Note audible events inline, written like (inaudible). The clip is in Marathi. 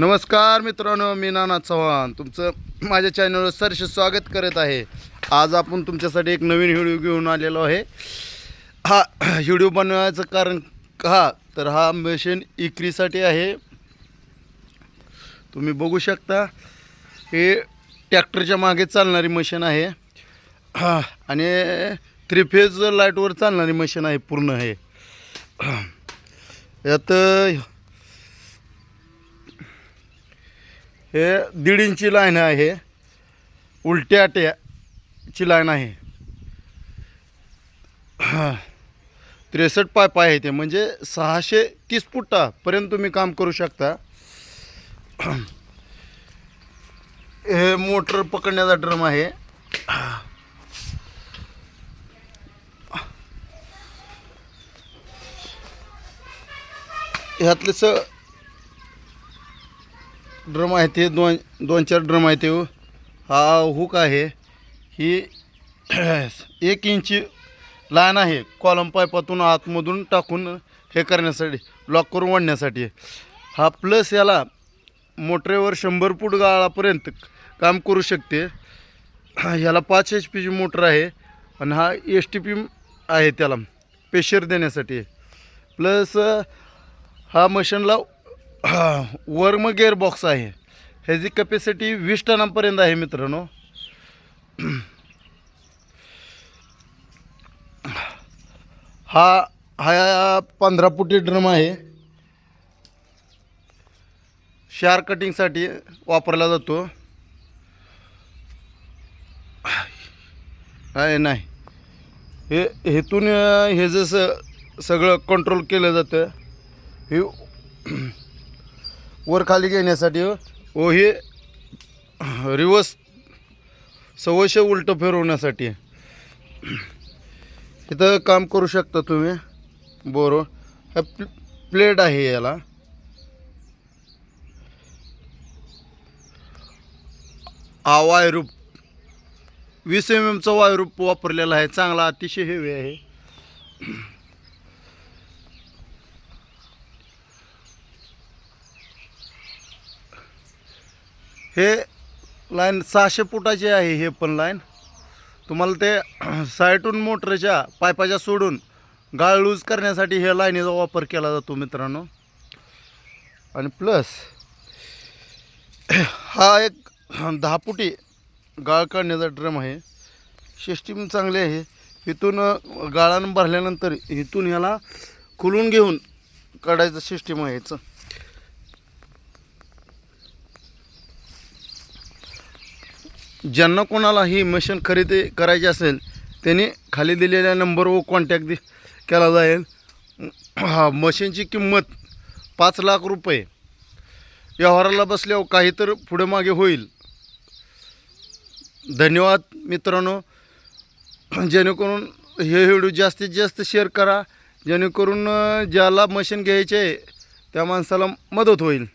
नमस्कार मित्रांनो मी नाना चव्हाण. तुमचं माझ्या चॅनलवर सरसे स्वागत करत आहे. आज आपण तुमच्यासाठी एक नवीन व्हिडिओ घेऊन आलेलो आहे. हा व्हिडिओ बनवायचं कारण का? तर हा मशीन इक्रीसाठी आहे. तुम्ही बघू शकता हे ट्रॅक्टरच्या मागे चालणारी मशीन आहे. आणि थ्री फेज लाईटवर चालणारी मशीन आहे पूर्ण हे. यात हे दीड इंची लाईन आहे. उलट्या ट्याची लाईन आहे. त्रेसष्ट पायप आहे ते. म्हणजे सहाशे तीस फुटापर्यंत तुम्ही काम करू शकता. हे मोटर पकडण्याचा ड्रम आहे. ह्यातले स ड्रम आहे ते दोन दोन चार ड्रम आहे ते. हा हुक आहे. ही (clears throat) एक इंची लाईन आहे. कॉलम पाईपातून आतमधून टाकून हे करण्यासाठी लॉक करून वाढण्यासाठी हा प्लस याला मोटरेवर शंभर फूट गाळापर्यंत काम करू शकते. ह्याला पाच एच पीची मोटर आहे आणि हा एस टी पी आहे त्याला प्रेशर देण्यासाठी. प्लस हा मशीनला वर्म मग गेअर बॉक्स आहे. ह्याची कॅपॅसिटी वीस टनांपर्यंत आहे मित्रांनो. हा हा पंधरा फुटी ड्रम आहे. शार कटिंगसाठी वापरला जातो. आहे नाही. हे हेतून हे जसं सगळं कंट्रोल केलं जातं हे वर खाली घेण्यासाठी हो. व हे रिवर्स सव्वाशे उलटं फिरवण्यासाठी. इथं काम करू शकता तुम्ही. बरोबर हा प्लेट आहे याला. हा वायरूप वीस एम एमचा वायरूप वापरलेला आहे. चांगला अतिशय हेवी आहे. हे लाईन सहाशे फुटाची आहे हे पण लाईन. तुम्हाला ते (clears throat) साईटून मोटरच्या पायपाच्या सोडून गाळ लूज करण्यासाठी ह्या लाईनीचा वापर केला जातो मित्रांनो. आणि प्लस (clears throat) हा एक दहा फुटी गाळ काढण्याचा ड्रम आहे. सिस्टीम चांगली आहे. इथून गाळानं भरल्यानंतर इथून ह्याला खुलून घेऊन काढायचं सिस्टीम आहे. याचं ज्यांना कोणाला ही मशीन खरेदी करायची असेल त्यांनी खाली दिलेल्या नंबरवर कॉन्टॅक्ट दि केला जाईल. हा मशीनची किंमत पाच लाख रुपये. व्यवहाराला बसल्यावर काही तर पुढे मागे होईल. धन्यवाद मित्रांनो. जेणेकरून हे व्हिडिओ जास्तीत जास्त शेअर करा. जेणेकरून ज्याला मशीन घ्यायचे आहे त्या माणसाला मदत होईल.